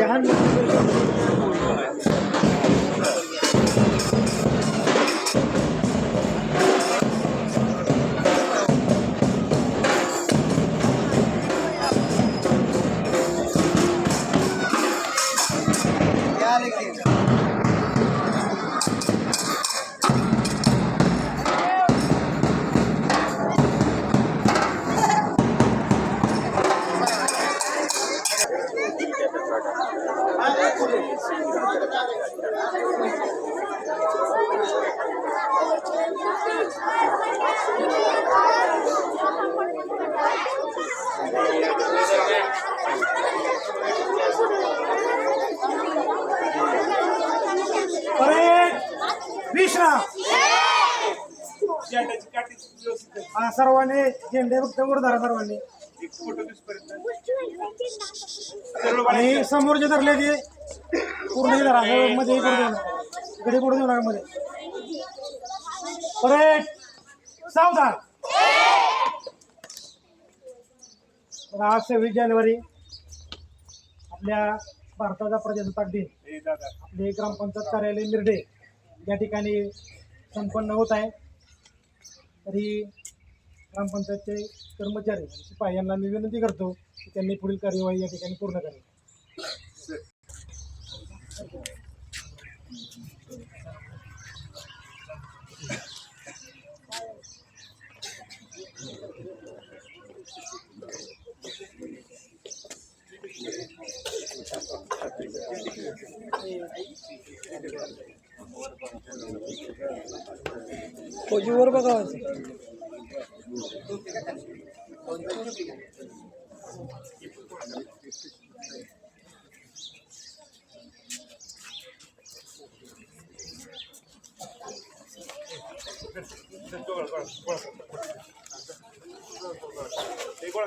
Parade हा सर्वांनी झेंडे फक्त वर धरा सर्वांनी. आणि समोर जे धरले ते पूर्ण धरा मध्ये इकडे पडू देऊ नका मध्ये. परेड सावधान. आज सव्वीस जानेवारी आपल्या भारताचा प्रजासत्ताक दिन. हे दादा. आपले ग्रामपंचायत कार्यालय मिरडे. या ठिकाणी संपन्न होत आहे तरी ग्रामपंचायतचे कर्मचारी शिपाई यांना मी विनंती करतो की त्यांनी पुढील कार्यवाही या ठिकाणी पूर्ण करावी. वर बघा गोळा गोळा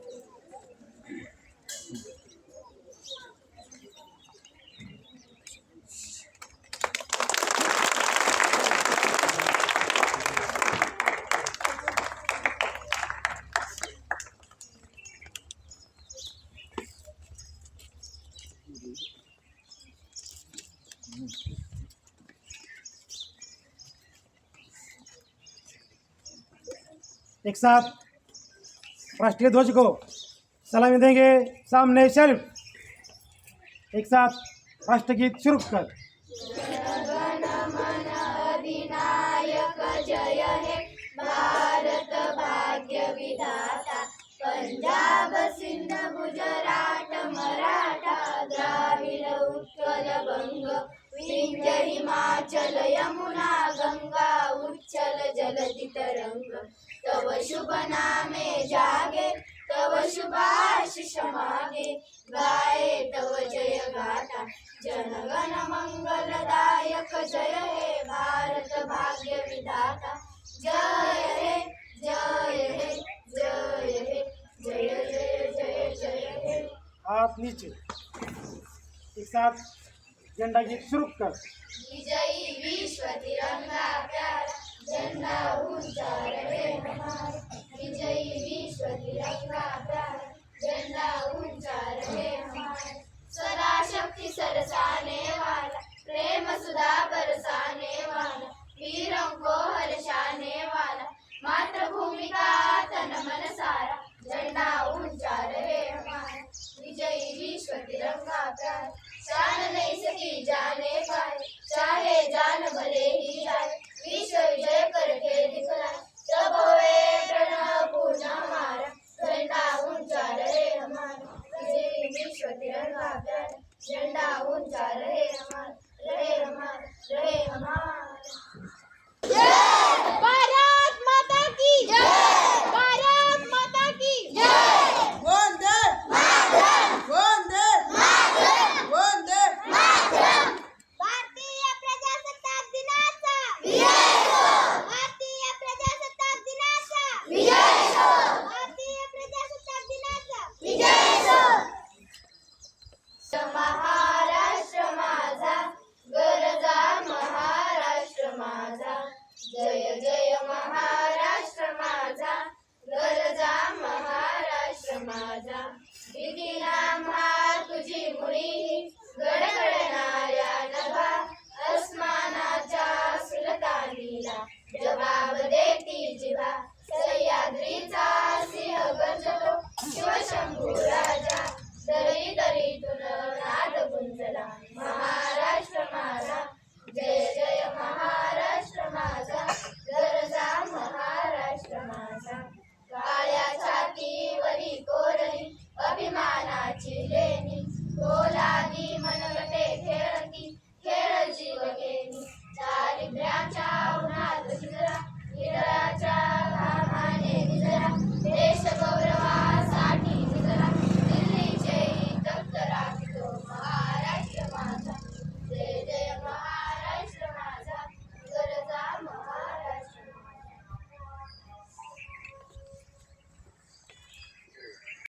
एक साथ राष्ट्रीय ध्वज को सलामी देंगे सामने सेल्फ एक साथ राष्ट्रगीत शुरू कर। हिमाचल यमुना गंगा उच्चल जलधि तरंग तव शुभ नामे जागे तव शुभाशिष मागे। गाये तव जय गाता जनगण मंगलदायक जय हे भारत भाग्य विधाता। जय हे जय हे जय हे जय जय जय जय हे हाथ नीचे। एक साथ। झेंडा गीत सुरू कर. विजयी विश्व तिरंगा प्यारा. झंडा ऊंचा रे हमारा रे हमारा रे हमारा Yeah.